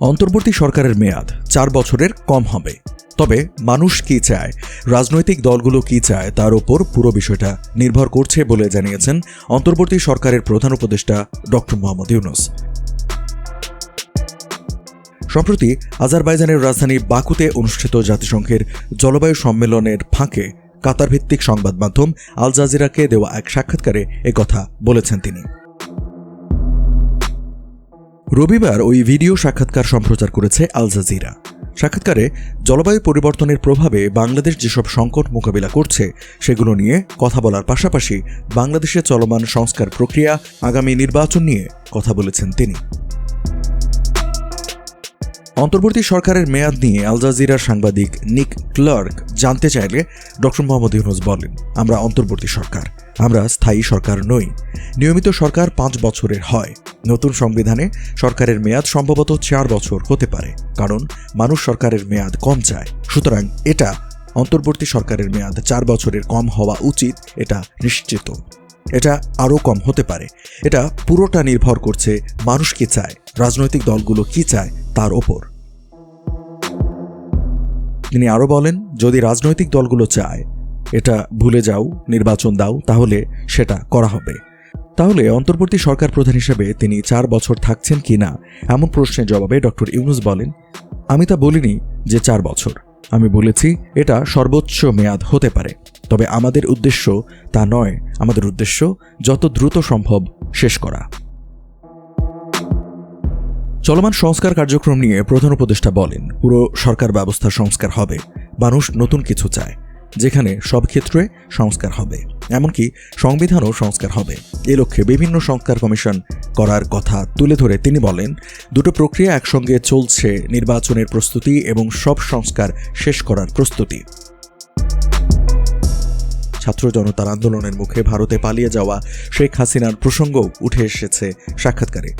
অন্তর্বর্তী সরকারের মেয়াদ চার বছরের কম হবে। তবে মানুষ কি চায়, রাজনৈতিক দলগুলো কি চায়, তার ওপর পুরো বিষয়টা নির্ভর করছে বলে জানিয়েছেন অন্তর্বর্তী সরকারের প্রধান উপদেষ্টা ডক্টর মোহাম্মদ ইউনুস। সম্প্রতি আজারবাইজানের রাজধানী বাকুতে অনুষ্ঠিত জাতিসংঘের জলবায়ু সম্মেলনের ফাঁকে কাতার ভিত্তিক সংবাদ মাধ্যম আল জাজিরাকে দেওয়া এক সাক্ষাৎকারে একথা বলেছেন তিনি। রবিবার ওই ভিডিও সাক্ষাৎকার সম্প্রচার করেছে আল জাজিরা। সাক্ষাৎকারে জলবায়ু পরিবর্তনের প্রভাবে বাংলাদেশ যেসব সংকট মোকাবিলা করছে, সেগুলো নিয়ে কথা বলার পাশাপাশি বাংলাদেশে চলমান সংস্কার প্রক্রিয়া আগামী নির্বাচন নিয়ে কথা বলেছেন তিনি। অন্তর্বর্তী সরকারের মেয়াদ নিয়ে আল জাজিরার সাংবাদিক নিক ক্লার্ক জানতে চাইলে ডক্টর মোহাম্মদ ইউনুস বলেন, আমরা অন্তর্বর্তী সরকার, আমরা স্থায়ী সরকার নই। নিয়মিত সরকার পাঁচ বছরের হয়। নতুন সংবিধানে সরকারের মেয়াদ সম্ভবত চার বছর হতে পারে, কারণ মানুষ সরকারের মেয়াদ কম চায়। সুতরাং এটা অন্তর্বর্তী সরকারের মেয়াদ চার বছরের কম হওয়া উচিত, এটা নিশ্চিত। এটা আরও কম হতে পারে। এটা পুরোটা নির্ভর করছে মানুষ কি চায়, রাজনৈতিক দলগুলো কি চায় তার ওপর। তিনি আরও বলেন, যদি রাজনৈতিক দলগুলো চায়, এটা ভুলে যাও, নির্বাচন দাও, তাহলে সেটা করা হবে। তাহলে অন্তর্বর্তী সরকার প্রধান হিসেবে তিনি চার বছর থাকছেন কি না? এমন প্রশ্নের জবাবে ডক্টর ইউনুস বলেন, আমি তা বলিনি যে চার বছর। আমি বলেছি, এটা সর্বোচ্চ মেয়াদ হতে পারে। তবে আমাদের উদ্দেশ্য তা নয়। আমাদের উদ্দেশ্য যত দ্রুত সম্ভব শেষ করা। চলমান সংস্কার কার্যক্রম নিয়ে প্রধান উপদেষ্টা বলেন, পুরো সরকার ব্যবস্থা সংস্কার হবে। মানুষ নতুন কিছু চায়, যেখানে সব ক্ষেত্রে সংস্কার হবে। এমনকি সংবিধানও সংস্কার হবে। এ লক্ষ্যে বিভিন্ন সংস্কার কমিশন করার কথা তুলে ধরে তিনি বলেন, দুটো প্রক্রিয়া একসঙ্গে চলছে, নির্বাচনের প্রস্তুতি এবং সব সংস্কার শেষ করার প্রস্তুতি। ছাত্র জনতার আন্দোলনের মুখে ভারতে পালিয়ে যাওয়া শেখ হাসিনার প্রসঙ্গ উঠে এসেছে সাক্ষাৎকারে।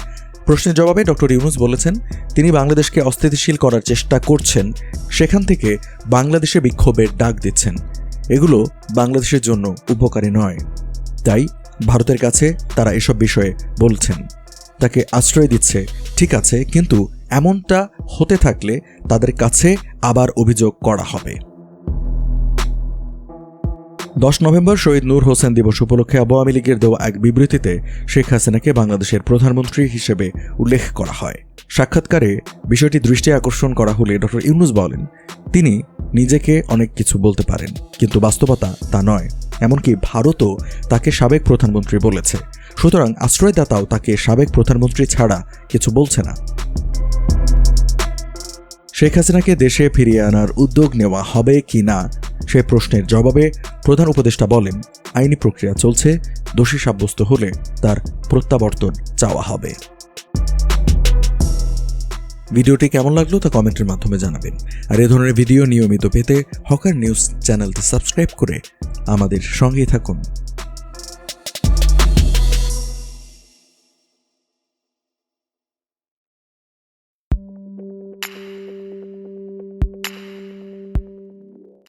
প্রশ্নের জবাবে ডক্টর ইউনুস বলেছেন, তিনি বাংলাদেশকে অস্থিতিশীল করার চেষ্টা করছেন, সেখান থেকে বাংলাদেশে বিক্ষোভের ডাক দিচ্ছেন। এগুলো বাংলাদেশের জন্য উপকারী নয়। তাই ভারতের কাছে তারা এসব বিষয়ে বলছেন। তাকে আশ্রয় দিচ্ছে, ঠিক আছে, কিন্তু এমনটা হতে থাকলে তাদের কাছে আবার অভিযোগ করা হবে। দশ নভেম্বর শহীদ নূর হোসেন দিবস উপলক্ষে আওয়ামী লীগের দেওয়া এক বিবৃতিতে শেখ হাসিনাকে বাংলাদেশের প্রধানমন্ত্রী হিসেবে উল্লেখ করা হয়। সাক্ষাৎকারে বিষয়টি দৃষ্টি আকর্ষণ করা হলে ডক্টর ইউনুস বলেন, তিনি নিজেকে অনেক কিছু বলতে পারেন, কিন্তু বাস্তবতা তা নয়। এমনকি ভারতও তাকে সাবেক প্রধানমন্ত্রী বলেছে। সুতরাং আশ্রয়দাতাও তাকে সাবেক প্রধানমন্ত্রী ছাড়া কিছু বলছে না। শেখ হাসিনাকে দেশে ফিরিয়ে আনার উদ্যোগ নেওয়া হবে কি না, সে প্রশ্নের জবাবে প্রধান উপদেষ্টা বলেন, আইনি প্রক্রিয়া চলছে, দোষী সাব্যস্ত হলে তার প্রত্যাবর্তন চাওয়া হবে। ভিডিওটি কেমন লাগল তা কমেন্টের মাধ্যমে জানাবেন। আর এ ধরনের ভিডিও নিয়মিত পেতে হকার নিউজ চ্যানেলটি সাবস্ক্রাইব করে আমাদের সঙ্গেই থাকুন।